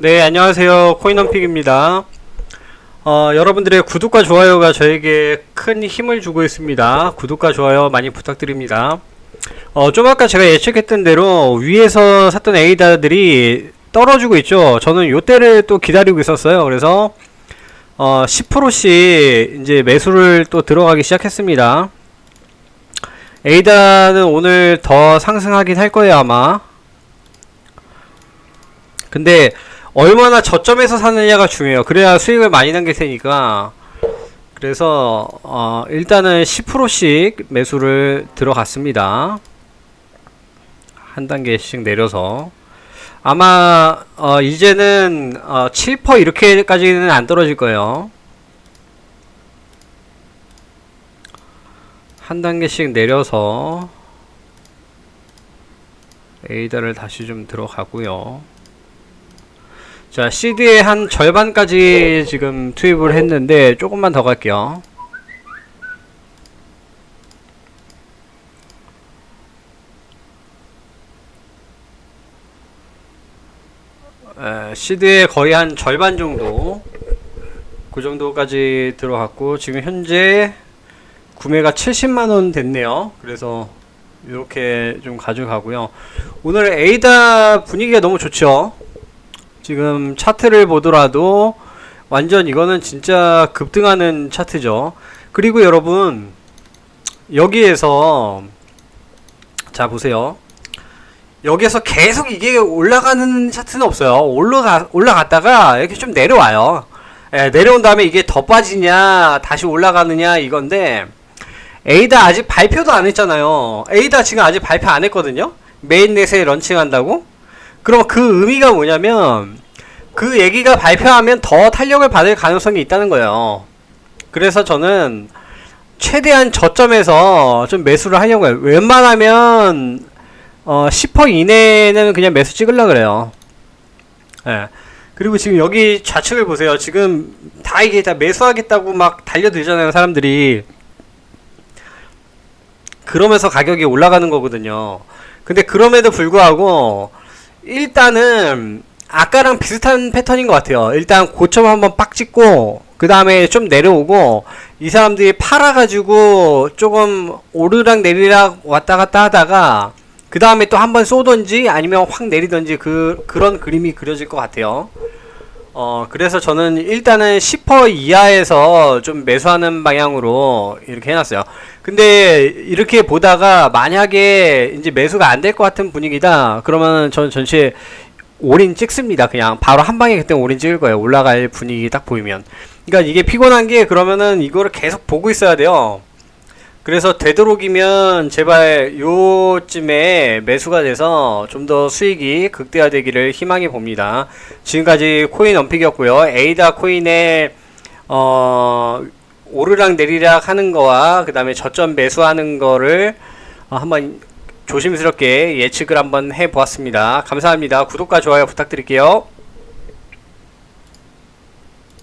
네, 안녕하세요. 코인원픽입니다. 어, 여러분들의 구독과 좋아요가 저에게 큰 힘을 주고 있습니다. 구독과 좋아요 많이 부탁드립니다. 어, 좀 아까 제가 예측했던 대로 위에서 샀던 에이다들이 떨어지고 있죠. 저는 요때를 또 기다리고 있었어요. 그래서 어, 10%씩 이제 매수를 또 들어가기 시작했습니다. 에이다는 오늘 더 상승하긴 할 거예요, 아마. 근데 얼마나 저점에서 사느냐가 중요해요. 그래야 수익을 많이 남길 테니까. 그래서 어, 일단은 10%씩 매수를 들어갔습니다. 한 단계씩 내려서 아마 어, 이제는 어, 7% 이렇게까지는 안 떨어질 거예요. 한 단계씩 내려서 에이다를 다시 좀 들어가고요. 자, CD의 한 절반까지 지금 투입을 했는데 조금만 더 갈게요. 에, CD의 거의 한 절반 정도 그 정도까지 들어갔고 지금 현재 구매가 70만원 됐네요. 그래서 이렇게 좀 가져가고요. 오늘 에이다 분위기가 너무 좋죠. 지금 차트를 보더라도 완전 이거는 진짜 급등하는 차트죠. 그리고 여러분 여기에서 자 보세요. 여기에서 계속 이게 올라가는 차트는 없어요. 올라가 올라갔다가 이렇게 좀 내려와요. 예, 내려온 다음에 이게 더 빠지냐 다시 올라가느냐 이건데 에이다 아직 발표도 안 했잖아요. 에이다 지금 아직 발표 안 했거든요. 메인넷에 런칭한다고? 그럼 그 의미가 뭐냐면 그 얘기가 발표하면 더 탄력을 받을 가능성이 있다는 거예요. 그래서 저는 최대한 저점에서 좀 매수를 하려고 해요. 웬만하면 어, 10% 이내는 그냥 매수 찍으려 그래요. 예. 그리고 지금 여기 좌측을 보세요. 지금 다 이게 다 매수하겠다고 막 달려들잖아요, 사람들이. 그러면서 가격이 올라가는 거거든요. 근데 그럼에도 불구하고 일단은 아까랑 비슷한 패턴인 것 같아요. 일단 고점 한번 빡 찍고 그 다음에 좀 내려오고 이 사람들이 팔아가지고 조금 오르락 내리락 왔다 갔다 하다가 그 다음에 또 한번 쏘던지 아니면 확 내리던지 그 그런 그림이 그려질 것 같아요. 어 그래서 저는 일단은 10% 이하에서 좀 매수하는 방향으로 이렇게 해놨어요. 근데 이렇게 보다가 만약에 이제 매수가 안 될 것 같은 분위기다 그러면 저는 전체 올인 찍습니다. 그냥 바로 한 방에 그때 올인 찍을 거예요. 올라갈 분위기 딱 보이면. 그러니까 이게 피곤한 게 그러면은 이거를 계속 보고 있어야 돼요. 그래서 되도록이면 제발 요쯤에 매수가 돼서 좀 더 수익이 극대화되기를 희망해 봅니다. 지금까지 코인 언픽이었고요. 에이다 코인의 어 오르락 내리락 하는 거와 그 다음에 저점 매수하는 거를 어, 한번 조심스럽게 예측을 한번 해 보았습니다. 감사합니다. 구독과 좋아요 부탁드릴게요.